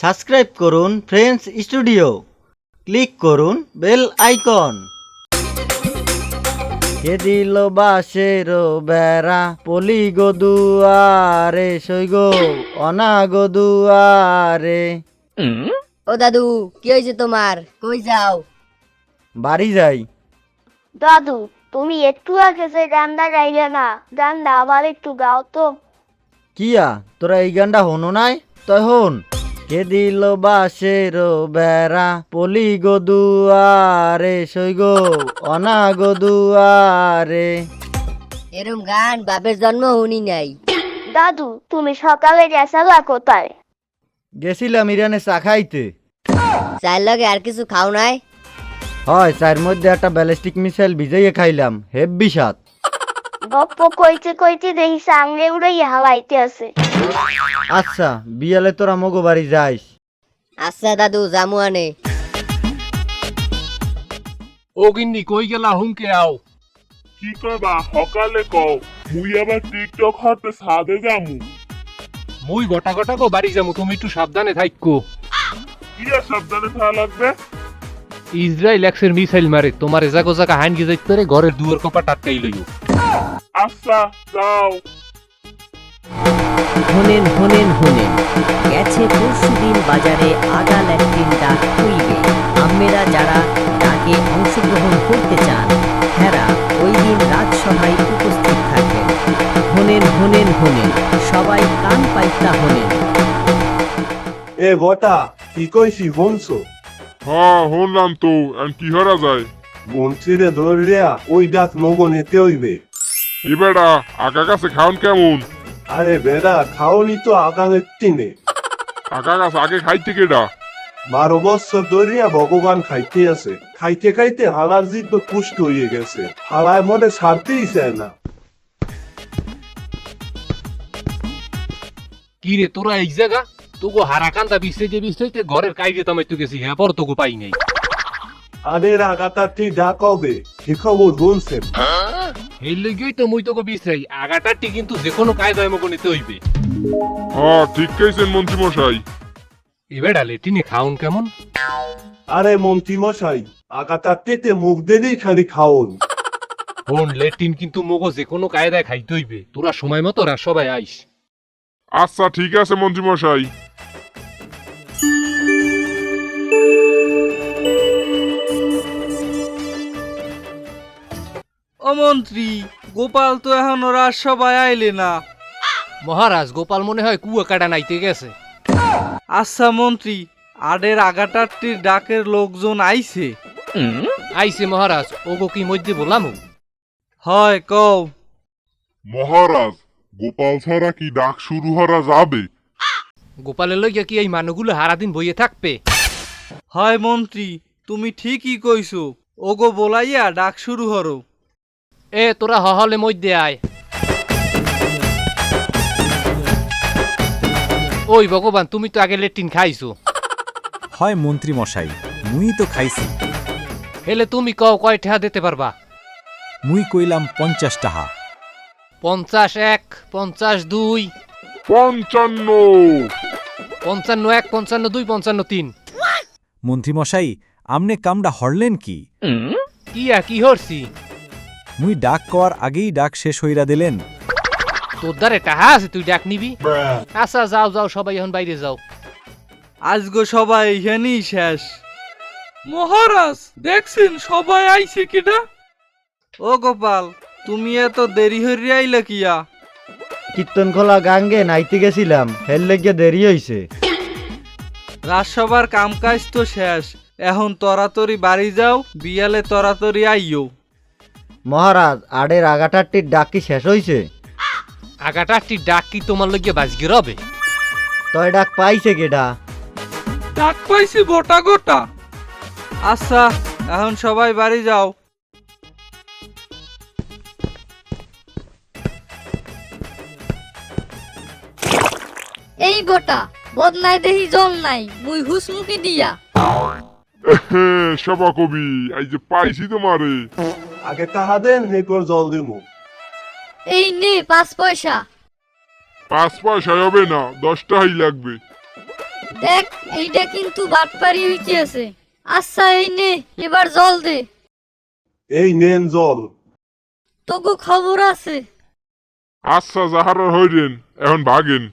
Subscribe করুন friends studio. Click করুন bell icon. কে দিল বাসের বেড়া পলি গদুয়ারে সৈগ অনা গদুয়ারে ও দাদু কি হয়েছে তোমার? কই যাও? বাড়ি যাই। দাদু তুমি একটু আগে যে গানটা গাইলে না গানটা আবার একটু গাও তো। কিয়া তোরা এই গানটা হনো নাই? তই হন। কে দিল বাসের বেড়া? পলি গদুয়ারে গো অনা গদুয়ারে এরম গান বাপের জন্ম হুনি নাই। দাদু তুমি সকালে গেছালা কোথায়? গেছিলাম ইরানে চা খাইতে। লগে আর কিছু খাও নাই? হয় চার মধ্যে একটা ব্যালিস্টিক মিসাইল ভিজাইয়ে খাইলাম হেব্বি সাত গপ্প কইতে কইতে দেখি সামনে উড়ে হাওয়াইতে আছে। আচ্ছা বিয়ালে তোরা মগো বাড়ি যাইস। আচ্ছা দাদু জামু আনে। ও গিন্নি কই গেলা? হুমকে আও। কি করবা সকালে কও মুই আবার টিকটক হতে সাদে যামু। মুই গোটা গোটা গো বাড়ি যামু তুমি একটু সাবধানে থাইকো। কি আর সাবধানে থাকা লাগবে? ইসরায়েল এক্সের মিসাইল মারে তোমার এজাগো জাগা হাইন গিয়ে পারে ঘরের দুয়ার কপা টাটকাই লইও। আচ্ছা যাও। হোনেন হোনেন হোনেন গেছে পরশুদিন বাজারে আগা ল্যাট্রিন ডাক হইবে। আমেরা যারা ডাকে অংশগ্রহণ করতে চান হেরা ওই দিন রাজসভায় উপস্থিত থাকবেন। হোনেন হোনেন হোনেন সবাই কান পাইতা হোনেন এ বটা কি কইছি বনছো? হ্যাঁ শুনলাম তো আর কি হরা যায়? বনছিরে ধরিয়া ওই ডাক মগনেতে হইবে। এবারা আগা কাছে খাওন কেমন? আরে বেড়া খাওনি তো টিনে আকা কাছে আগে খাইতে কেডা? বারো বছর ধরিয়া ভগবান খাইতে আছে। খাইতে খাইতে হালার পুষ্ট হয়ে গেছে। হালায় মনে ছাড়তেই চায় না। কি রে তোরা এই জায়গা? তোগো হারাকান্দা যে বিছতে ঘরের কাইরে তামাই তো গেছি হ্যাঁ পর তোগো পাই নাই। আরে রাগাতারটি ডাক হবে কি খবর বলছেন এই লইগেই তো মুই তোগো বিছরাই আগাটারটি কিন্তু যে কোনো কায়দায় মগো নিতে হইবে। হ্যাঁ ঠিক কইছেন মন্ত্রী মশাই এবার লেটিনে খাউন কেমন? আরে মন্ত্রী মশাই আগাতারটিতে মুখ দিলেই খালি খাওন। হন লেটিন কিন্তু মগো যে কোনো কায়দায় খাইতে হইবে। তোরা সময় মতো রা সবাই আইস। আচ্ছা ঠিক আছে মন্ত্রী মশাই ও মন্ত্রী গোপাল তো এখন রাজসভায় আইলে না। মহারাজ গোপাল মনে হয় কুয়া কাটা নাইতে গেছে। আচ্ছা মন্ত্রী আডের আগাটারটির ডাকের লোকজন আইছে। আইছে মহারাজ ওগো কি মধ্যে বললাম? হয় কও। মহারাজ গোপাল ছাড়া কি ডাক শুরু হরা যাবে? গোপালের লইয়া কি এই মানুষগুলো হারাদিন বইয়ে থাকবে? হয় মন্ত্রী তুমি ঠিকই কইছো। ওগো বলাইয়া ডাক শুরু হরো। এ তোরা হহলে মধ্যে আয়। ওই ভগবান তুমি তো আগে লেট্রিন খাইছো। হয় মন্ত্রী মশাই মুই তো খাইছি। হেলে তুমি কও কয় ঠেহা দিতে পারবা? মুই কইলাম পঞ্চাশ টাহা। পঞ্চাশ এক পঞ্চাশ দুই। পঞ্চান্ন। পঞ্চান্ন এক পঞ্চান্ন দুই পঞ্চান্ন তিন। মন্ত্রী মশাই আমনে কামডা হরলেন কি? কিয়া কি হরছি? মুই ডাক কওয়ার আগেই ডাক শেষ হইরা দিলেন। তোর দ্বারে টাহা আছে তুই ডাক নিবি? আচ্ছা যাও যাও সবাই এখন বাইরে যাও। আজগো সবাই এখানেই শেষ। মহারাজ দেখছেন সবাই আইছে কিনা? ও গোপাল তুমি এত দেরি হইয়া আইলা কিয়া? কীর্তন খোলা গাঙ্গে নাইতে গেছিলাম হেল লেগে দেরি হইছে। রাজসভার কামকাজ তো শেষ এখন তরাতরি বাড়ি যাও বিয়ালে তরাতরি আইও। মহারাজ আডের আগাটারটির ডাক কি শেষ হইছে। আগাটা একটি ডাক কি তোমার লইয়া বাজগি রবে তয় ডাক পাইছে কেডা? ডাক পাইছি গোটা গোটা। আচ্ছা এখন সবাই বাড়ি যাও। এই গোটা বদনাই দেহি জল নাই মুই হুসমুখি দিয়া। সভা কবি এই যে পাইছি তোমারে। আগে টাহা দেন এরপর জল দিমু। এই নে পাঁচ পয়সা। পাঁচ পয়সা হবে না দশ টাকাই লাগবে। দেখ এইটা কিন্তু বাটপারি হইতে আছে আচ্ছা এই নে এবার জল দে। এই নেন জল। তোকে খবর আছে। আচ্ছা যাহারা হইলেন এখন ভাগেন।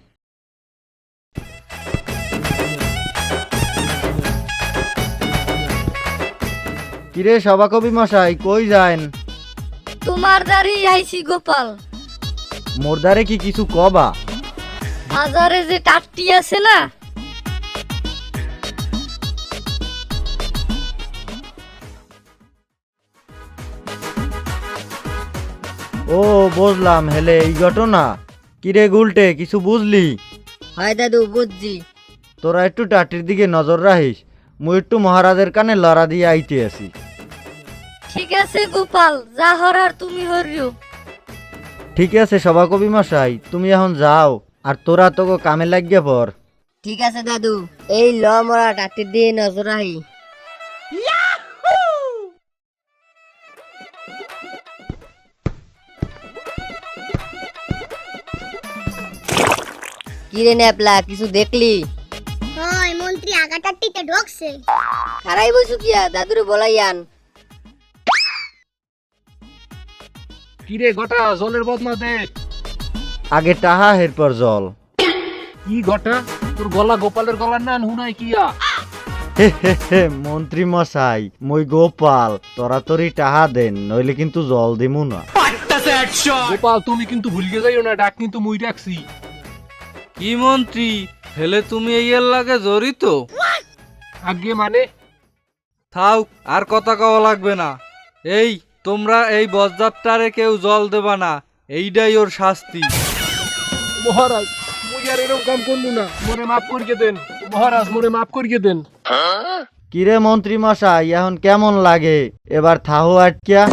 কিরে সভাকবি মশাই কই যান তোমার দাঁড়ি আইছি গোপাল। মোরদারে কি কিছু কবা? বাজারে যে টাট্টি আছে না? ও বুঝলাম হেলে এই ঘটনা। কিরে গুলটে কিছু বুঝলি? হয় দাদু বুঝছি। তোরা একটু টাটির দিকে নজর রাখিস মুই একটু মহারাজের কানে লড়া দিয়ে আইতে আছি। ঠিক আছে গোপাল যা হরার তুমি হরিও। ঠিক আছে সভাকবি মশাই তুমি এখন যাও আর তোরা তোকে কামে লাগিয়ে পর ঠিক আছে দাদু। এই ল মরা টাটির দিয়ে নজর রাখি। কিরে ন্যাপলা কিছু দেখলি? হয় মন্ত্রী আগা টাট্টিতে ঢোকছে। খারাই বসু কিয়া দাদুরে বলাইয়ান। কিরে গটা জলের বদনা দে। আগে টাহা এরপর জল। কি গটা তোর গলা গোপালের গলার না হুনাই কিয়া? হে হে হে মন্ত্রী মশাই মই গোপাল তোরা তোরই টাহা দেন নইলে কিন্তু জল দিমু না। গোপাল তুমি কিন্তু ভুলিয়ে যাইও না ডাক কিন্তু মুই ডাকছি। কি মন্ত্রী হেলে তুমি এই এর লাগে জড়িত? আগে মানে? থাও আর কথা কওয়া লাগবে না। এই তোমরা এই বজ্জাতটারে কেউ জল দেবা না এইটাই ওর শাস্তি। মহারাজ মুই আর এরকম কাম করব না। মোরে মাফ করিয়ে দেন মহারাজ মোরে মাফ করিয়ে দেন। কিরে মন্ত্রী মশাই এখন কেমন লাগে? এবার থাহো আটকিয়া